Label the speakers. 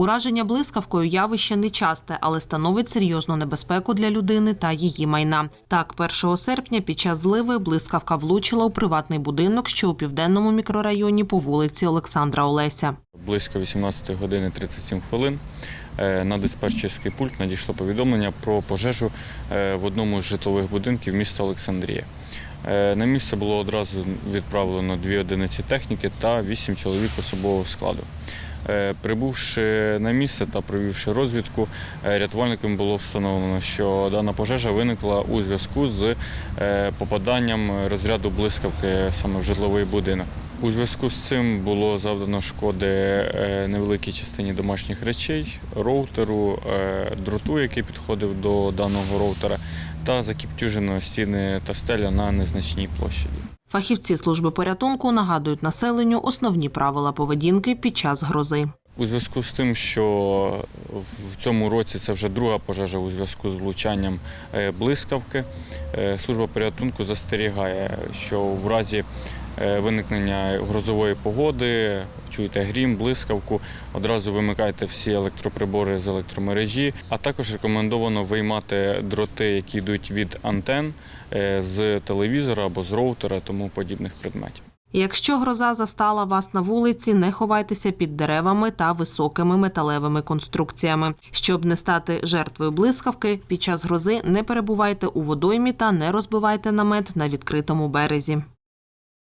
Speaker 1: Ураження блискавкою явище нечасте, але становить серйозну небезпеку для людини та її майна. Так, 1 серпня під час зливи блискавка влучила у приватний будинок, що у південному мікрорайоні по вулиці Олександра Олеся.
Speaker 2: Близько 18 години 37 хвилин е, на диспетчерський пульт надійшло повідомлення про пожежу е, в одному з житлових будинків міста Олександрія. Е, На місце було одразу відправлено дві одиниці техніки та вісім чоловік особового складу. Е, Прибувши на місце та провівши розвідку, е, рятувальникам було встановлено, що дана пожежа виникла у зв'язку з е, попаданням розряду блискавки саме в житловий будинок. У зв'язку з цим було завдано шкоди невеликій частині домашніх речей, роутеру, дроту, який підходив до даного роутера, та закіптюжено стіни та стеля на незначній площаді.
Speaker 1: Фахівці служби порятунку нагадують населенню основні правила поведінки під час грози.
Speaker 2: У зв'язку з тим, що в цьому році це вже друга пожежа у зв'язку з влучанням е, блискавки, е, служба порятунку застерігає, що в разі е, виникнення грозової погоди, чуєте грім, блискавку, одразу вимикайте всі електроприбори з електромережі, а також рекомендовано виймати дроти, які йдуть від антен е, з телевізора або з роутера, тому подібних предметів.
Speaker 1: Якщо гроза застала вас на вулиці, не ховайтеся під деревами та високими металевими конструкціями. Щоб не стати жертвою блискавки, під час грози не перебувайте у водоймі та не розбивайте намет на відкритому березі.